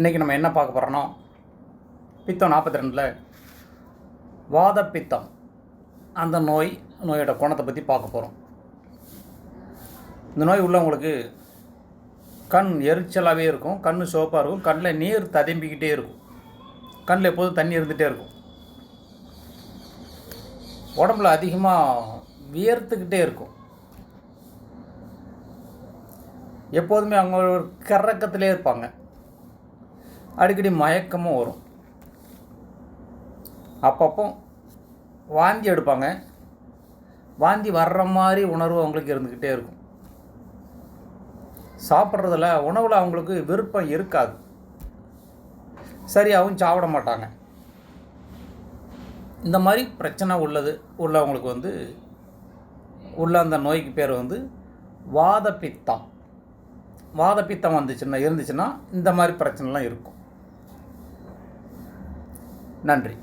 இன்றைக்கி நம்ம என்ன பார்க்க போகிறோன்னா பித்தம் நாற்பத்தி ரெண்டில் வாத பித்தம் அந்த நோய் நோயோட குணத்தை பற்றி பார்க்க போகிறோம் இந்த நோய் உள்ளவங்களுக்கு கண் எரிச்சலாகவே இருக்கும் கண் சோப்பாக இருக்கும் கண்ணில் நீர் ததும்பிக்கிட்டே இருக்கும். கண்ணில் எப்போதும் தண்ணி இருந்துகிட்டே இருக்கும். உடம்புல அதிகமாக வியர்த்துக்கிட்டே இருக்கும். எப்போதுமே அவங்க ஒரு கிறக்கத்திலே இருப்பாங்க. அடிக்கடி மயக்கமும் வரும். அப்பப்போ வாந்தி எடுப்பாங்க. வாந்தி வர்ற மாதிரி உணர்வு அவங்களுக்கு இருந்துக்கிட்டே இருக்கும். சாப்பிட்றதுல உணவில் அவங்களுக்கு விருப்பம் இருக்காது. சரியாகவும் சாப்பிட மாட்டாங்க. இந்த மாதிரி பிரச்சனை உள்ளது உள்ளவங்களுக்கு வந்து உள்ள அந்த நோய்க்கு பேர் வந்து வாதப்பித்தம். வாதப்பித்தம் வந்துச்சுன்னா இருந்துச்சுன்னா இந்த மாதிரி பிரச்சனைலாம் இருக்கும். நன்றி.